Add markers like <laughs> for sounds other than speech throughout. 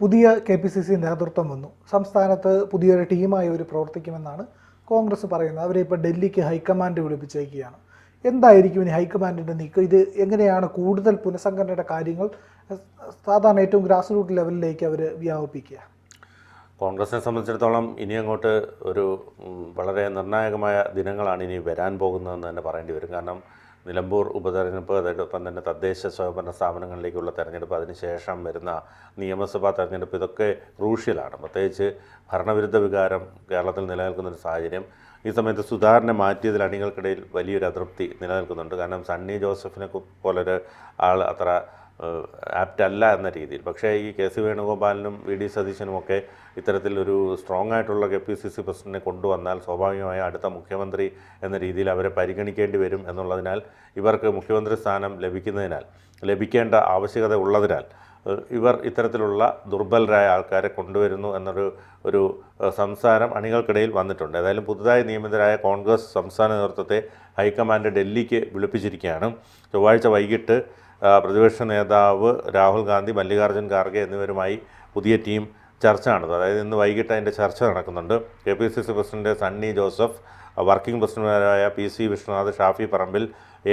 പുതിയ K P C C നേതൃത്വം വന്നു. സംസ്ഥാനത്ത് പുതിയൊരു ടീമായി അവർ പ്രവർത്തിക്കുമെന്നാണ് കോൺഗ്രസ് പറയുന്നത്. അവരെ ഇപ്പോൾ ഡൽഹിക്ക് ഹൈക്കമാൻഡ് വിളിപ്പിച്ചേക്കുകയാണ്. എന്തായിരിക്കും ഇനി ഹൈക്കമാൻഡിന്റെ നീക്കം? ഇത് എങ്ങനെയാണ് കൂടുതൽ പുനഃസംഘടനയുടെ കാര്യങ്ങൾ സാധാരണ ഏറ്റവും ഗ്രാസ് റൂട്ട് ലെവലിലേക്ക് അവർ വ്യാപിപ്പിക്കുക? കോൺഗ്രസിനെ സംബന്ധിച്ചിടത്തോളം ഇനി അങ്ങോട്ട് ഒരു വളരെ നിർണായകമായ ദിനങ്ങളാണ് ഇനി വരാൻ പോകുന്നതെന്ന് തന്നെ പറയേണ്ടി വരും. കാരണം നിലമ്പൂർ ഉപതെരഞ്ഞെടുപ്പ് അതോടൊപ്പം തന്നെ തദ്ദേശ സ്വയംഭരണ സ്ഥാപനങ്ങളിലേക്കുള്ള തെരഞ്ഞെടുപ്പ് അതിനുശേഷം വരുന്ന നിയമസഭാ തെരഞ്ഞെടുപ്പ് ഇതൊക്കെ ക്രൂഷ്യലാണ്. പ്രത്യേകിച്ച് ഭരണവിരുദ്ധ വികാരം കേരളത്തിൽ നിലനിൽക്കുന്ന ഒരു സാഹചര്യം. ഈ സമയത്ത് സുധാകരനെ മാറ്റിയതിൽ അണികൾക്കിടയിൽ വലിയൊരു അതൃപ്തി നിലനിൽക്കുന്നുണ്ട്. കാരണം സണ്ണി ജോസഫിനെ പോലൊരു ആൾ അത്ര ആപ്റ്റ് അല്ല എന്ന രീതിയിൽ. പക്ഷേ ഈ കെ സി വേണുഗോപാലിനും വി ഡി സതീശനും ഒക്കെ ഇത്തരത്തിലൊരു സ്ട്രോങ് ആയിട്ടുള്ള കെ പി സി സി പ്രസിഡന്റിനെ കൊണ്ടുവന്നാൽ സ്വാഭാവികമായി അടുത്ത മുഖ്യമന്ത്രി എന്ന രീതിയിൽ അവരെ പരിഗണിക്കേണ്ടി വരും എന്നുള്ളതിനാൽ ഇവർക്ക് മുഖ്യമന്ത്രി സ്ഥാനം ലഭിക്കുന്നതിനാൽ ലഭിക്കേണ്ട ആവശ്യകത ഉള്ളതിനാൽ ഇവർ ഇത്തരത്തിലുള്ള ദുർബലരായ ആൾക്കാരെ കൊണ്ടുവരുന്നു എന്നൊരു ഒരു സംസാരം അണികൾക്കിടയിൽ വന്നിട്ടുണ്ട്. ഏതായാലും പുതുതായി നിയമിതരായ കോൺഗ്രസ് സംസ്ഥാന നേതൃത്വത്തെ ഹൈക്കമാൻഡ് ഡൽഹിക്ക് വിളിപ്പിച്ചിരിക്കുകയാണ്. ചൊവ്വാഴ്ച വൈകിട്ട് പ്രതിപക്ഷ നേതാവ് രാഹുൽ ഗാന്ധി മല്ലികാർജുൻ ഖാർഗെ എന്നിവരുമായി പുതിയ ടീം ചർച്ച നടത്തും അതായത് ഇന്ന് വൈകിട്ട് അതിന്റെ ചർച്ച നടക്കുന്നുണ്ട്. K P C C president Sunny Joseph working പ്രസിഡന്റുമാരായ P C Vishwanath Shafi Parambil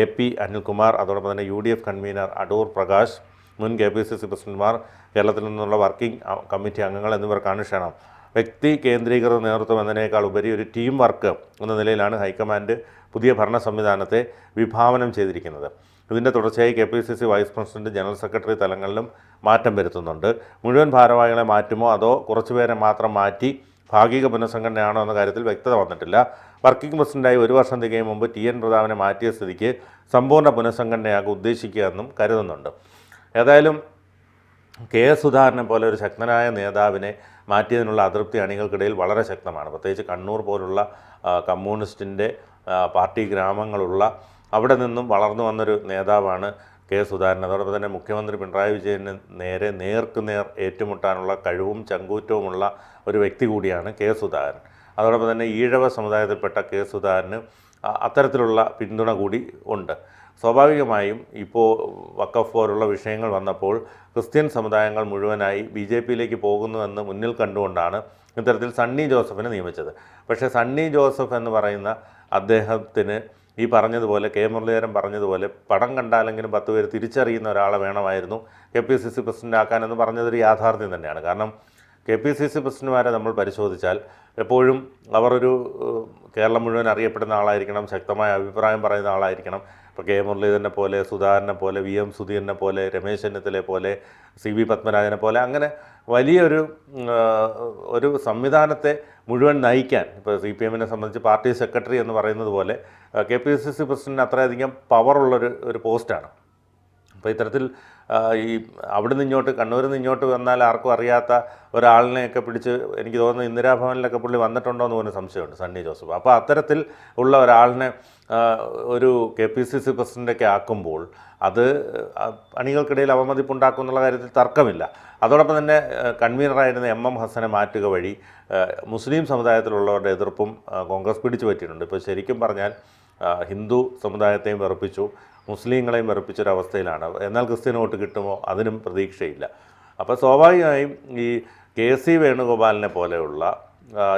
A P Anilkumar അതോടൊപ്പം തന്നെ U D F convener Adoor Prakash മുൻ കെ പി സി സി പ്രസിഡന്റുമാർ കേരളത്തിൽ നിന്നുള്ള വർക്കിംഗ് കമ്മിറ്റി അംഗങ്ങൾ എന്നിവർക്കാണ് ക്ഷണം വ്യക്തി കേന്ദ്രീകൃത നേതൃത്വം എന്നതിനേക്കാൾ ഉപരി ഒരു ടീം വർക്ക് എന്ന നിലയിലാണ് ഹൈക്കമാൻഡ് പുതിയ ഭരണ സംവിധാനത്തെ വിഭാവനം ചെയ്തിരിക്കുന്നത്. ഇതിന്റെ തുടർച്ചയായി K P C C vice president general secretary തലങ്ങളിലും മാറ്റം വരുത്തുന്നുണ്ട്. മുഴുവൻ ഭാരവാഹികളെ മാറ്റുമോ അതോ കുറച്ചുപേരെ മാത്രം മാറ്റി ഭാഗിക പുനഃസംഘടനയാണോ എന്ന കാര്യത്തിൽ വ്യക്തത വന്നിട്ടില്ല. വർക്കിംഗ് പ്രസിഡന്റായി ഒരു വർഷം തികയും മുമ്പ് ടി എൻ പ്രതാപനെ മാറ്റിയ സ്ഥിതിക്ക് സമ്പൂർണ പുനഃസംഘടനയാകും ഉദ്ദേശിക്കുക എന്നും കരുതുന്നുണ്ട്. ഏതായാലും കെ എസ് സുധാകരനെ പോലെ ഒരു ശക്തനായ നേതാവിനെ മാറ്റിയതിനുള്ള അതൃപ്തി അണികൾക്കിടയിൽ വളരെ ശക്തമാണ്. പ്രത്യേകിച്ച് കണ്ണൂർ പോലുള്ള കമ്മ്യൂണിസ്റ്റിന്റെ പാർട്ടി ഗ്രാമങ്ങളുള്ള അവിടെ നിന്നും വളർന്നു വന്നൊരു നേതാവാണ് കെ സുധാകരൻ. അതോടൊപ്പം തന്നെ മുഖ്യമന്ത്രി പിണറായി വിജയന് നേരെ നേർക്കുനേർ ഏറ്റുമുട്ടാനുള്ള കഴിവും ചങ്കൂറ്റവുമുള്ള ഒരു വ്യക്തി കൂടിയാണ് കെ സുധാകരൻ. അതോടൊപ്പം തന്നെ ഈഴവ സമുദായത്തിൽപ്പെട്ട കെ സുധാകരന് അത്തരത്തിലുള്ള പിന്തുണ കൂടി ഉണ്ട്. സ്വാഭാവികമായും ഇപ്പോൾ വക്കഫ് പോലുള്ള വിഷയങ്ങൾ വന്നപ്പോൾ ക്രിസ്ത്യൻ സമുദായങ്ങൾ മുഴുവനായി ബി ജെ പിയിലേക്ക് പോകുന്നുവെന്ന് മുന്നിൽ കണ്ടുകൊണ്ടാണ് ഇത്തരത്തിൽ സണ്ണി ജോസഫിനെ നിയമിച്ചത്. പക്ഷേ സണ്ണി ജോസഫ് എന്ന് പറയുന്ന അദ്ദേഹത്തിന് ഈ പറഞ്ഞതുപോലെ കെ മുരളീധരൻ പറഞ്ഞതുപോലെ പടം കണ്ടാലെങ്കിലും പത്ത് പേര് തിരിച്ചറിയുന്ന ഒരാളെ വേണമായിരുന്നു K P C C president ആക്കാനെന്ന് പറഞ്ഞതൊരു യാഥാർത്ഥ്യം തന്നെയാണ്. കാരണം കെ പി സി സി പ്രസിഡന്റുമാരെ നമ്മൾ പരിശോധിച്ചാൽ എപ്പോഴും ഏഹ്, കേരളം മുഴുവൻ അറിയപ്പെടുന്ന ആളായിരിക്കണം ശക്തമായ അഭിപ്രായം പറയുന്ന ആളായിരിക്കണം. ഇപ്പോൾ കെ മുരളീധരനെ പോലെ സുധാകരനെ പോലെ വി എം സുധീരനെ പോലെ രമേശ് ചെന്നിത്തലയെ പോലെ സി വി പത്മരാജനെ പോലെ അങ്ങനെ വലിയൊരു ഒരു സംവിധാനത്തെ മുഴുവൻ നയിക്കാൻ ഇപ്പോൾ സി പി എമ്മിനെ സംബന്ധിച്ച് പാർട്ടി സെക്രട്ടറി എന്ന് പറയുന്നത് പോലെ കെ പി സി സി പ്രസിഡന്റിന് അത്രയധികം പവറുള്ളൊരു ഒരു പോസ്റ്റാണ്. അപ്പോൾ ഇത്തരത്തിൽ ഈ അവിടെ നിന്ന് ഇങ്ങോട്ട് കണ്ണൂരിൽ നിന്ന് ഇങ്ങോട്ട് വന്നാൽ ആർക്കും അറിയാത്ത ഒരാളിനെയൊക്കെ പിടിച്ച് എനിക്ക് തോന്നുന്നു ഇന്ദിരാഭവനിലൊക്കെ പുള്ളി വന്നിട്ടുണ്ടോ എന്ന് പോലും സംശയമുണ്ട് സണ്ണി ജോസഫ്. അപ്പോൾ അത്തരത്തിൽ ഉള്ള ഒരാളിനെ ഒരു കെ പി സി സി പ്രസിഡന്റൊക്കെ ആക്കുമ്പോൾ അത് അണികൾക്കിടയിൽ അവമതിപ്പുണ്ടാക്കും എന്നുള്ള കാര്യത്തിൽ തർക്കമില്ല. അതോടൊപ്പം തന്നെ കൺവീനറായിരുന്ന എം എം ഹസനെ മാറ്റുക വഴി മുസ്ലിം സമുദായത്തിലുള്ളവരുടെ എതിർപ്പും കോൺഗ്രസ് പിടിച്ചു പറ്റിയിട്ടുണ്ട്. ഇപ്പോൾ ശരിക്കും പറഞ്ഞാൽ ഹിന്ദു സമുദായത്തെയും വെറുപ്പിച്ചു മുസ്ലിങ്ങളെയും വെറുപ്പിച്ചൊരവസ്ഥയിലാണ്. എന്നാൽ ക്രിസ്ത്യൻ വോട്ട് കിട്ടുമോ? അതിനും പ്രതീക്ഷയില്ല. അപ്പോൾ സ്വാഭാവികമായും ഈ കെ സി വേണുഗോപാലിനെ പോലെയുള്ള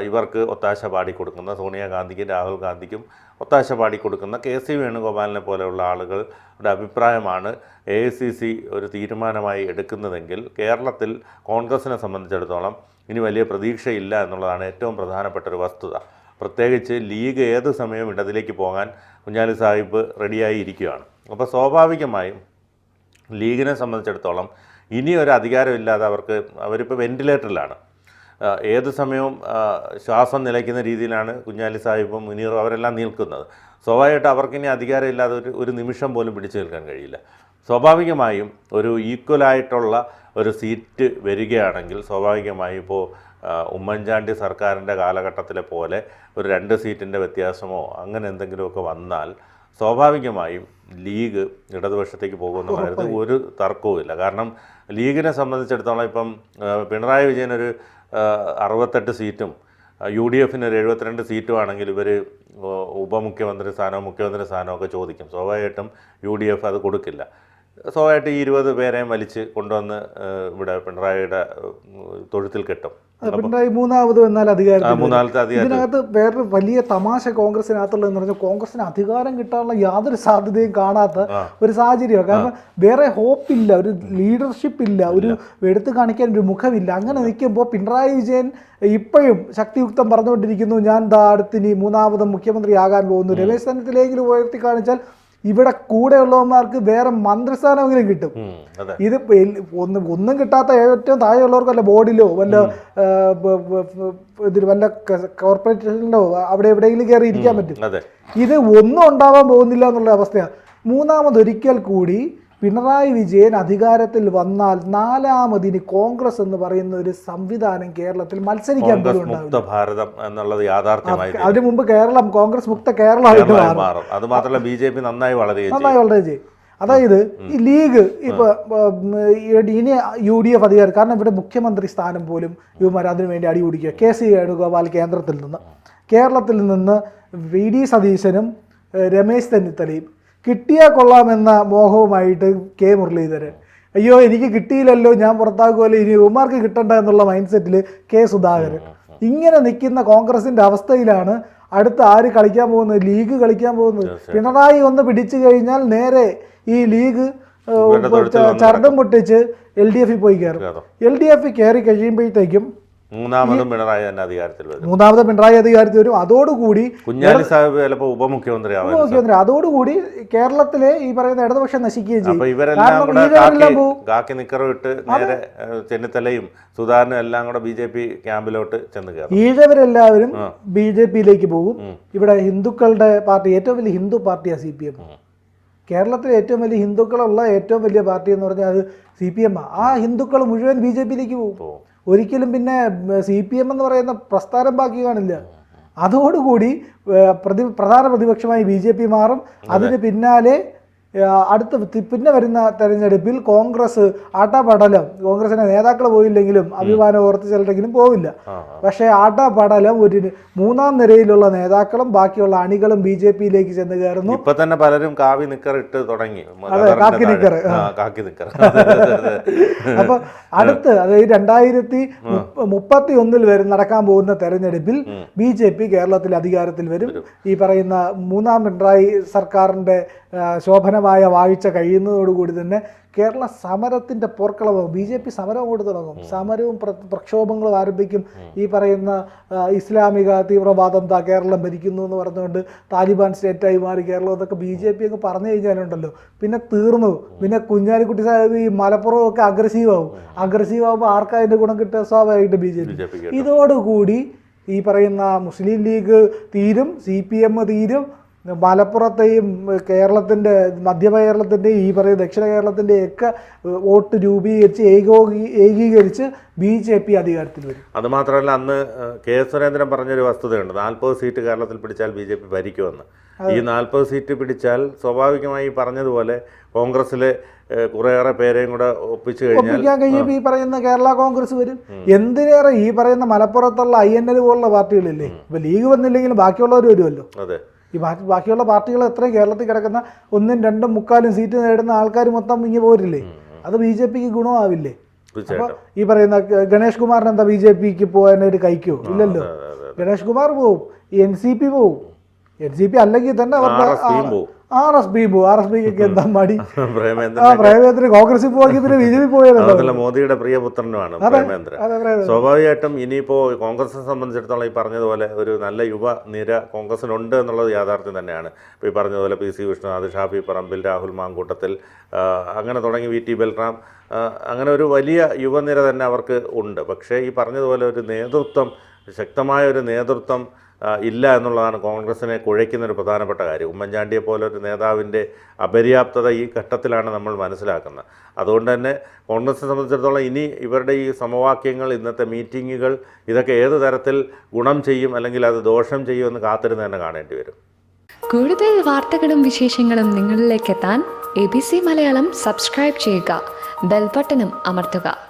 ഇവർക്ക് ഒത്താശ പാടിക്കൊടുക്കുന്ന സോണിയാഗാന്ധിക്കും രാഹുൽ ഗാന്ധിക്കും ഒത്താശ പാടിക്കൊടുക്കുന്ന കെ സി വേണുഗോപാലിനെ പോലെയുള്ള ആളുകളുടെ അഭിപ്രായമാണ് എ ഐ സി സി ഒരു തീരുമാനമായി എടുക്കുന്നതെങ്കിൽ കേരളത്തിൽ കോൺഗ്രസിനെ സംബന്ധിച്ചിടത്തോളം ഇനി വലിയ പ്രതീക്ഷയില്ല എന്നുള്ളതാണ് ഏറ്റവും പ്രധാനപ്പെട്ട ഒരു വസ്തുത. പ്രത്യേകിച്ച് ലീഗ് ഏത് സമയവും ഇടതിലേക്ക് പോകാൻ കുഞ്ഞാലി സാഹിബ് റെഡിയായി ഇരിക്കുകയാണ് അപ്പോൾ സ്വാഭാവികമായും ലീഗിനെ സംബന്ധിച്ചിടത്തോളം ഇനി ഒരു അധികാരമില്ലാതെ അവർക്ക് അവരിപ്പോൾ വെന്റിലേറ്ററിലാണ് ആ, ഏത് സമയവും ശ്വാസം നിലയ്ക്കുന്ന രീതിയിലാണ് കുഞ്ഞാലി സാഹിബും മുനീറും അവരെല്ലാം നിൽക്കുന്നത്. സ്വാഭാവികമായിട്ട് അവർക്കിനി അധികാരമില്ലാതെ ഒരു ഒരു നിമിഷം പോലും പിടിച്ചു നിൽക്കാൻ കഴിയില്ല. സ്വാഭാവികമായും ഒരു ഈക്വലായിട്ടുള്ള ഒരു സീറ്റ് വരികയാണെങ്കിൽ സ്വാഭാവികമായും ഇപ്പോൾ ഉമ്മൻചാണ്ടി സർക്കാരിന്റെ കാലഘട്ടത്തിലെ പോലെ ഒരു രണ്ട് സീറ്റിന്റെ വ്യത്യാസമോ അങ്ങനെ എന്തെങ്കിലുമൊക്കെ വന്നാൽ സ്വാഭാവികമായും ലീഗ് ഇടതുപക്ഷത്തേക്ക് പോകുമെന്ന പറയുന്നത് ഒരു തർക്കവുമില്ല. കാരണം ലീഗിനെ സംബന്ധിച്ചിടത്തോളം ഇപ്പം പിണറായി വിജയൻ ഒരു അറുപത്തെട്ട് സീറ്റും യു ഡി എഫിന് ഒരു എഴുപത്തിരണ്ട് സീറ്റും ആണെങ്കിൽ ഇവർ ഉപമുഖ്യമന്ത്രി സ്ഥാനവും മുഖ്യമന്ത്രി സ്ഥാനവും ഒക്കെ ചോദിക്കും. സ്വാഭാവികമായിട്ടും യു ഡി എഫ് അത് കൊടുക്കില്ല. സ്വാഭാവികമായിട്ട് ഈ ഇരുപത് പേരെയും വലിച്ച് കൊണ്ടുവന്ന് ഇവിടെ പിണറായിയുടെ തൊഴുത്തിൽ കെട്ടും. പിണറായി മൂന്നാമത് മൂന്നാമത്തെ അധികാരം ഇതിനകത്ത് വേറൊരു വലിയ തമാശ കോൺഗ്രസിനകത്തുള്ളതെന്ന് പറഞ്ഞാൽ കോൺഗ്രസിന് അധികാരം കിട്ടാനുള്ള യാതൊരു സാധ്യതയും കാണാത്ത ഒരു സാഹചര്യമാണ്. കാരണം വേറെ ഹോപ്പില്ല ഒരു ലീഡർഷിപ്പ് ഇല്ല. ഒരു എടുത്തു കാണിക്കാൻ ഒരു മുഖമില്ല. അങ്ങനെ നിൽക്കുമ്പോൾ പിണറായി വിജയൻ ഇപ്പോഴും ശക്തിയുക്തം പറഞ്ഞുകൊണ്ടിരിക്കുന്നു ഞാൻ ദാ അടുത്തിനി മുഖ്യമന്ത്രി ആകാൻ പോകുന്നു. രമേശ് ചെന്നിത്തലയെങ്കിലും ഉയർത്തി കാണിച്ചാൽ ഇവിടെ കൂടെയുള്ളവന്മാർക്ക് വേറെ മന്ത്രിസ്ഥാനമെങ്കിലും കിട്ടും. ഇത് ഒന്ന് ഒന്നും കിട്ടാത്ത ഏറ്റവും താഴെയുള്ളവർക്കല്ല ബോർഡിലോ വല്ല ഇതിൽ വല്ല കോർപ്പറേഷനിലോ അവിടെ എവിടെയെങ്കിലും കയറി ഇരിക്കാൻ പറ്റും. ഇത് ഒന്നും ഉണ്ടാവാൻ പോകുന്നില്ല എന്നുള്ള അവസ്ഥയാണ്. മൂന്നാമതൊരിക്കൽ കൂടി പിണറായി വിജയൻ അധികാരത്തിൽ വന്നാൽ നാലാമതിന് കോൺഗ്രസ് എന്ന് പറയുന്ന ഒരു സംവിധാനം കേരളത്തിൽ മത്സരിക്കാൻ പോലും ഭാരതം എന്നുള്ളത് യാഥാർത്ഥ്യമായി. അതിനു മുമ്പ് കേരളം കോൺഗ്രസ് മുക്ത കേരളമായിട്ട് കേരളമായി മാറും. മാറും. അത് മാത്രമല്ല ബി ജെ പി നന്നായി വളരുകയും നന്നായി ചെയ്യും. അതായത് ഈ ലീഗ് ഇപ്പൊ ഇനി യു ഡി എഫ് അധികാരം കാരണം ഇവിടെ മുഖ്യമന്ത്രി സ്ഥാനം പോലും ഇവന്മാർ അതിനു വേണ്ടി അടിപിടിക്കുക കെ സി വേണുഗോപാൽ കേന്ദ്രത്തിൽ നിന്ന്. കേരളത്തിൽ നിന്ന് വി ഡി സതീശനും രമേശ് ചെന്നിത്തലയും കിട്ടിയാൽ കൊള്ളാമെന്ന മോഹവുമായിട്ട് കെ മുരളീധരൻ. അയ്യോ എനിക്ക് കിട്ടിയില്ലല്ലോ ഞാൻ പുറത്താക്കുമല്ലോ ഇനി ഉമാർക്ക് കിട്ടണ്ട എന്നുള്ള മൈൻഡ് സെറ്റിൽ കെ സുധാകരൻ. ഇങ്ങനെ നിൽക്കുന്ന കോൺഗ്രസിന്റെ അവസ്ഥയിലാണ് അടുത്ത ആര് കളിക്കാൻ പോകുന്നത്? ലീഗ് കളിക്കാൻ പോകുന്നത്. പിണറായി ഒന്ന് പിടിച്ചു കഴിഞ്ഞാൽ നേരെ ഈ ലീഗ് ചരടം പൊട്ടിച്ച് എൽ ഡി എഫിൽ പോയി കയറും. കയറും. എൽ ഡി എഫ് കയറി കഴിയുമ്പോഴത്തേക്കും മൂന്നാമതും പിണറായി തന്നെ അധികാരത്തിൽ വരും. മൂന്നാമത് പിണറായി അധികാരത്തിൽ വരും. അതോടുകൂടി കുഞ്ഞാലി സാഹിബ് ചിലപ്പോൾ ഉപമുഖ്യമന്ത്രി ഉപമുഖ്യമന്ത്രി മുഖ്യമന്ത്രി അതോടുകൂടി കേരളത്തിലെ ഈ പറയുന്ന ഇടതുപക്ഷം നശിക്കുകയും അപ്പൊ ചെയ്യും. ഇവരെല്ലാം കൂടെ ഇവരെല്ലാം കാക്കി കാക്കി നിക്കറും ഇട്ട് നേരെ ചെന്നിത്തലയും സുധാകരനും എല്ലാം കൂടെ ബി ജെ പി ക്യാമ്പിലോട്ട് ചെന്ന് കയറും. ഈഴവരെല്ലാവരും. ബി ജെ പിയിലേക്ക് പോകും ഇവിടെ ഹിന്ദുക്കളുടെ പാർട്ടി ഏറ്റവും വലിയ ഹിന്ദു പാർട്ടിയാണ് സി പി എം. കേരളത്തിലെ ഏറ്റവും വലിയ ഹിന്ദുക്കളുള്ള ഏറ്റവും വലിയ പാർട്ടി എന്ന് പറഞ്ഞാൽ അത് സി പി എം ആ. ഹിന്ദുക്കൾ മുഴുവൻ ബി ജെ പിയിലേക്ക് പോകും. ഒരിക്കലും പിന്നെ സി പി എം എന്ന് പറയുന്ന പ്രസ്ഥാനം ബാക്കി കാണില്ല. അതോടുകൂടി പ്രതി പ്രധാന പ്രതിപക്ഷമായി ബി ജെ പി മാറും. അതിന് പിന്നാലെ അടുത്ത പിന്നെ വരുന്ന തെരഞ്ഞെടുപ്പിൽ കോൺഗ്രസ് ആട്ടാപടലം. കോൺഗ്രസിന്റെ നേതാക്കൾ പോയില്ലെങ്കിലും അഭിമാനം ഓർത്ത് ചിലരെങ്കിലും പോവില്ല പക്ഷെ ആട്ടാപടലം ഒരു മൂന്നാം നിരയിലുള്ള നേതാക്കളും ബാക്കിയുള്ള അണികളും ബി ജെ പിയിലേക്ക് ചെന്ന് കയറുന്നു. ഇപ്പൊ തന്നെ പലരും കാവി നിക്കർ ഇട്ട് തുടങ്ങി. കാക്കി നിക്കർ, കാക്കി <laughs> നിക്കർ. അപ്പൊ അടുത്ത് അതായത് രണ്ടായിരത്തി മുപ്പത്തി ഒന്നിൽ വരും നടക്കാൻ പോകുന്ന തെരഞ്ഞെടുപ്പിൽ ബി ജെ പി കേരളത്തിൽ അധികാരത്തിൽ വരും. ഈ പറയുന്ന മൂന്നാം പിണറായി സർക്കാരിന്റെ ശോഭനമായ വാഴ്ച കഴിയുന്നതോടുകൂടി തന്നെ കേരള സമരത്തിന്റെ പോർക്കളവും ബി ജെ പി സമരം കൂടി തുടങ്ങും. സമരവും പ്ര- പ്രക്ഷോഭങ്ങളും ആരംഭിക്കും. ഈ പറയുന്ന ഇസ്ലാമിക തീവ്രവാദം താ കേരളം ഭരിക്കുന്നു എന്ന് പറഞ്ഞുകൊണ്ട് താലിബാൻ സ്റ്റേറ്റായി മാറി കേരളം എന്നൊക്കെ ബി ജെ പി ഒക്കെ പറഞ്ഞു കഴിഞ്ഞാലുണ്ടല്ലോ. പിന്നെ തീർന്നു. പിന്നെ കുഞ്ഞാലിക്കുട്ടി സാഹിബ് ഈ മലപ്പുറം ഒക്കെ അഗ്രസീവ് ആവും അഗ്രസീവ് ആകുമ്പോൾ ആർക്കാ അതിന്റെ ഗുണം കിട്ടുക? സ്വാഭാവികമായിട്ട് ബി ജെ പി. ഇതോടുകൂടി ഈ പറയുന്ന മുസ്ലിം ലീഗ് തീരും സി പി എം തീരും മലപ്പുറത്തെയും കേരളത്തിന്റെ മധ്യ കേരളത്തിന്റെയും ഈ പറയുന്ന ദക്ഷിണ കേരളത്തിന്റെയൊക്കെ വോട്ട് രൂപീകരിച്ച് ഏകോപി ഏകീകരിച്ച് ബി ജെ പി അധികാരത്തിൽ വരും. അതുമാത്രമല്ല അന്ന് കെ സുരേന്ദ്രൻ പറഞ്ഞൊരു വസ്തുതയുണ്ട്. നാൽപ്പത് സീറ്റ് കേരളത്തിൽ പിടിച്ചാൽ ബി ജെ പി ഭരിക്കുമെന്ന്. ഈ നാൽപ്പത് സീറ്റ് പിടിച്ചാൽ സ്വാഭാവികമായി പറഞ്ഞതുപോലെ കോൺഗ്രസ്സിലെ കുറേയേറെ പേരെയും കൂടെ ഒപ്പിച്ചു കഴിഞ്ഞാൽ ഒപ്പിക്കാൻ കഴിയുമ്പോൾ ഈ പറയുന്ന കേരള കോൺഗ്രസ് വരും. എന്തിനേറെ ഈ പറയുന്ന മലപ്പുറത്തുള്ള ഐ എൻ എൽ പോലുള്ള പാർട്ടികളില്ലേ? ഇപ്പൊ ലീഗ് വന്നില്ലെങ്കിലും ബാക്കിയുള്ളവർ വരുമല്ലോ. അതെ. ഈ ബാക്കി ബാക്കിയുള്ള പാർട്ടികൾ എത്രയും കേരളത്തിൽ കിടക്കുന്ന ഒന്നും രണ്ടും മുക്കാലും സീറ്റ് നേടുന്ന ആൾക്കാർ മൊത്തം ഇങ്ങനെ പോരില്ലേ? അത് ബി ജെ പിക്ക് ഗുണമാവില്ലേ? അപ്പൊ ഈ പറയുന്ന ഗണേഷ് കുമാറിന് എന്താ ബി ജെ പിക്ക് പോകാനായിട്ട് കഴിക്കോ? ഇല്ലല്ലോ. ഗണേഷ് കുമാർ പോവും. എൻ സി പി പോവും. എൻ സി പി അല്ലെങ്കിൽ തന്നെ അവരുടെ. ആർ എസ് പി പോകും ആർ എസ് ബിക്ക് എന്താ മടി? ആ പ്രേമേന്ദ്രൻ പോയി കോൺഗ്രസിൽ പോവാക്കി പിന്നെ ബി ജെ പി പോയതല്ല മോദിയുടെ പ്രിയപുത്രനുമാണ് പ്രേമേന്ദ്രൻ. പ്രേമേന്ദ്ര പ്രേമേന്ദ്രൻ. സ്വാഭാവികമായിട്ടും ഇനിയിപ്പോ കോൺഗ്രസിനെ സംബന്ധിച്ചിടത്തോളം ഈ പറഞ്ഞതുപോലെ ഒരു നല്ല യുവ നിര കോൺഗ്രസിനുണ്ട് എന്നുള്ളത് യാഥാർത്ഥ്യം തന്നെയാണ്. ഇപ്പോൾ ഈ പറഞ്ഞതുപോലെ പി സി വിഷ്ണുനാഥ് ഷാഫി പറമ്പിൽ രാഹുൽ മാങ്കൂട്ടത്തിൽ അങ്ങനെ തുടങ്ങി വി ടി ബൽറാം അങ്ങനെ ഒരു വലിയ യുവനിര തന്നെ അവർക്ക് ഉണ്ട്. പക്ഷേ ഈ പറഞ്ഞതുപോലെ ഒരു നേതൃത്വം ശക്തമായ ഒരു നേതൃത്വം ഇല്ല എന്നുള്ളതാണ് കോൺഗ്രസിനെ കുഴയ്ക്കുന്ന ഒരു പ്രധാനപ്പെട്ട കാര്യം. ഉമ്മൻചാണ്ടിയെ പോലെ ഒരു നേതാവിന്റെ അപര്യാപ്തത ഈ ഘട്ടത്തിലാണ് നമ്മൾ മനസ്സിലാക്കുന്നത്. അതുകൊണ്ട് തന്നെ കോൺഗ്രസിനെ സംബന്ധിച്ചിടത്തോളം ഇനി ഇവരുടെ ഈ സമവാക്യങ്ങൾ ഇന്നത്തെ മീറ്റിങ്ങുകൾ ഇതൊക്കെ ഏത് തരത്തിൽ ഗുണം ചെയ്യും അല്ലെങ്കിൽ അത് ദോഷം ചെയ്യുമെന്ന് കാത്തിരുന്ന് തന്നെ കാണേണ്ടി വരും. കൂടുതൽ വാർത്തകളും വിശേഷങ്ങളും നിങ്ങളിലേക്ക് എത്താൻ A B C Malayalam subscribe ചെയ്യുക ബെൽബട്ടനും അമർത്തുക.